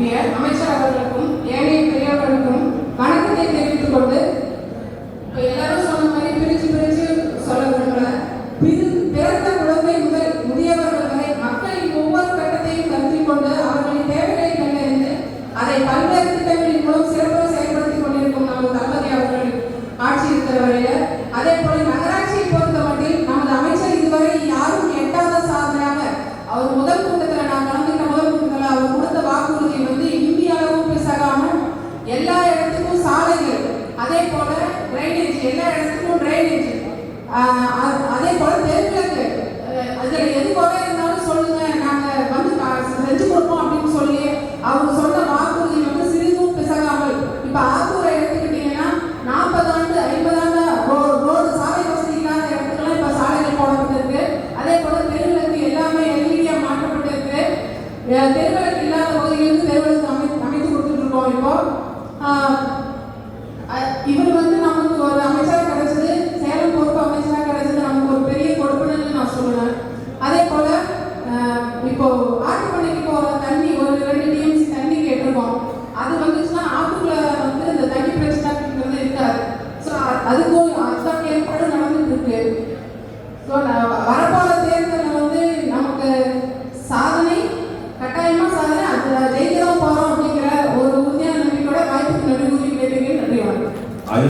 உரிய அமைச்சர் அவர்களுக்கும் ஏனைய பெரியவர்களுக்கும் வணக்கத்தை தெரிவித்துக் கொண்டு இப்ப எல்லாரும் சொன்ன மாதிரி பிரிச்சு பிரிச்சு சொல்ல விரும்பல. பிறந்த குழந்தை முதல் முதியவர்கள் வரை மக்களின் ஒவ்வொரு கட்டத்தையும் கருத்தில் கொண்டு அவர்களின் தேவைகளை கண்டறிந்து அதை பல்வேறு திட்டங்களின் மூலம் சிறப்பாக செயல்படுத்திக் கொண்டிருக்கும் நமது தளபதி அவர்கள் ஆட்சி இருக்கிற வரையில அதே எல்லா இடத்துக்கும் சாலைகள். அதே போல டிரைனேஜ் எல்லா இடத்துக்கும் டிரைனேஜ் அதே போல தெருவிளக்கு. அஹ் அதுல எது குறை இருந்தாலும் சொல்லுங்க. நாங்க வந்து செஞ்சு கொடுப்போம் அப்படின்னு சொல்லி அவங்க சொன்ன வாக்குறுதி வந்து சிறிதும் பிசகாமல். இப்ப ஆத்தூரை எடுத்துக்கிட்டீங்கன்னா நாற்பது ஆண்டு ஐம்பது ஆண்டு ரோடு சாலை வசதி இல்லாத இடத்துக்குலாம் இப்ப சாலைகள் போடப்பட்டிருக்கு. அதே போல தெருவிளக்கு எல்லாமே எல்இடியா மாற்றப்பட்டிருக்கு. அஹ் தெருவிளக்கு இல்லாத பகுதியிலிருந்து தெருவிளக்கு அமை அமைத்து கொடுத்துட்டு இருக்கோம் இப்போ. இவர் வந்து நமக்கு ஒரு அமைச்சராக கிடைச்சது சேலம் பொறுப்பு அமைச்சராக கிடைச்சது நமக்கு ஒரு பெரிய கொடுப்புன்னு நான் சொல்லுவேன். அதே போல இப்போ ஆட்டுப்பண்ணைக்கு போற தண்ணி ஒரு ரெண்டு டிஎம்சி தண்ணி கேட்டிருக்கோம். அது வந்துச்சுன்னா ஆட்டுக்குள்ள வந்து இந்த தண்ணி பிரச்சனைங்கிறது இருக்காது. ஸோ அதுக்கும் அத்தான் ஏற்பாடு நடந்துட்டு இருக்கு. ஸோ